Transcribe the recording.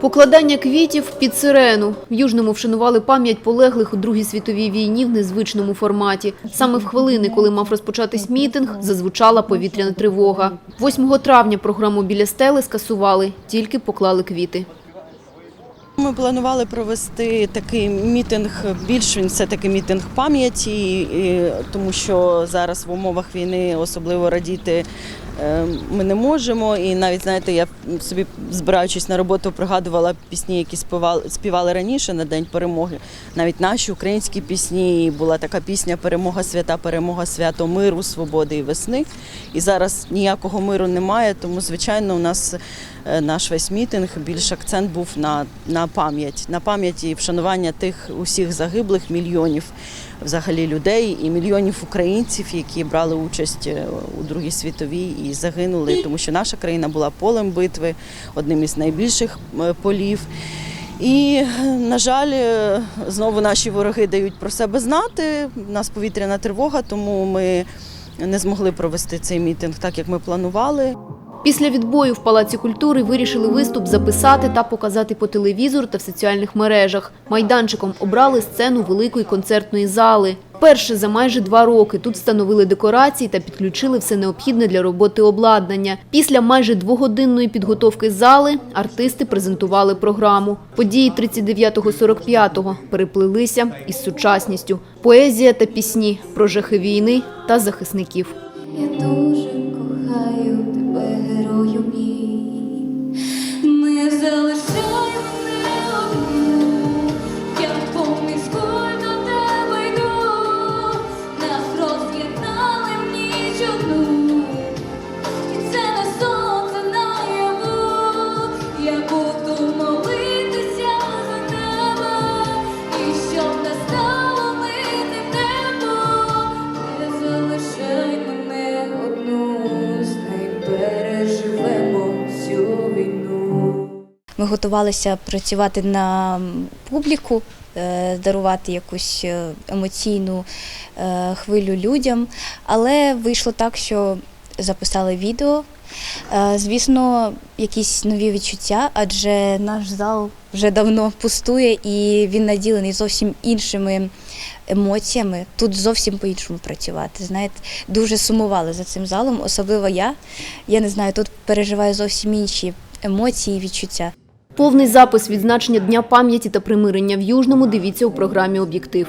Покладання квітів під сирену. В Южному вшанували пам'ять полеглих у Другій світовій війні в незвичному форматі. Саме в хвилини, коли мав розпочатись мітинг, зазвучала повітряна тривога. 8 травня програму біля стели скасували, тільки поклали квіти. Ми планували провести такий мітинг. Більш він все таки мітинг пам'яті, тому що зараз в умовах війни особливо радіти е, ми не можемо. І навіть знаєте, я собі збираючись на роботу, пригадувала пісні, які співали, співали раніше на день перемоги. Навіть наші українські пісні. Була така пісня Перемога свята, перемога свято миру, свободи і весни. І зараз ніякого миру немає, тому звичайно у нас е, наш весь мітинг більш акцент був на, на пам'ять, на пам'ять і вшанування тих усіх загиблих мільйонів взагалі людей і мільйонів українців, які брали участь е, у Другій світовій і загинули, тому що наша країна була полем битви, одним із найбільших е, полів. І, на жаль, е, знову наші вороги дають про себе знати. У нас повітряна тривога, тому ми не змогли провести цей мітинг так, як ми планували. Після відбою в Палаці культури вирішили виступ записати та показати по телевізору та в соціальних мережах. Майданчиком обрали сцену великої концертної зали. Перше за майже два роки тут встановили декорації та підключили все необхідне для роботи обладнання. Після майже двогодинної підготовки зали артисти презентували програму. Події 39-45 переплилися із сучасністю. Поезія та пісні про жахи війни та захисників. Ми готувалися працювати на публіку, е, дарувати якусь е, емоційну е, хвилю людям, але вийшло так, що записали відео. Звісно, якісь нові відчуття, адже наш зал вже давно пустує і він наділений зовсім іншими емоціями. Тут зовсім по-іншому працювати. Знаєте, дуже сумували за цим залом, особливо я. Я не знаю, тут переживаю зовсім інші емоції, і відчуття. Повний запис відзначення Дня пам'яті та примирення в Южному дивіться у програмі «Об'єктив».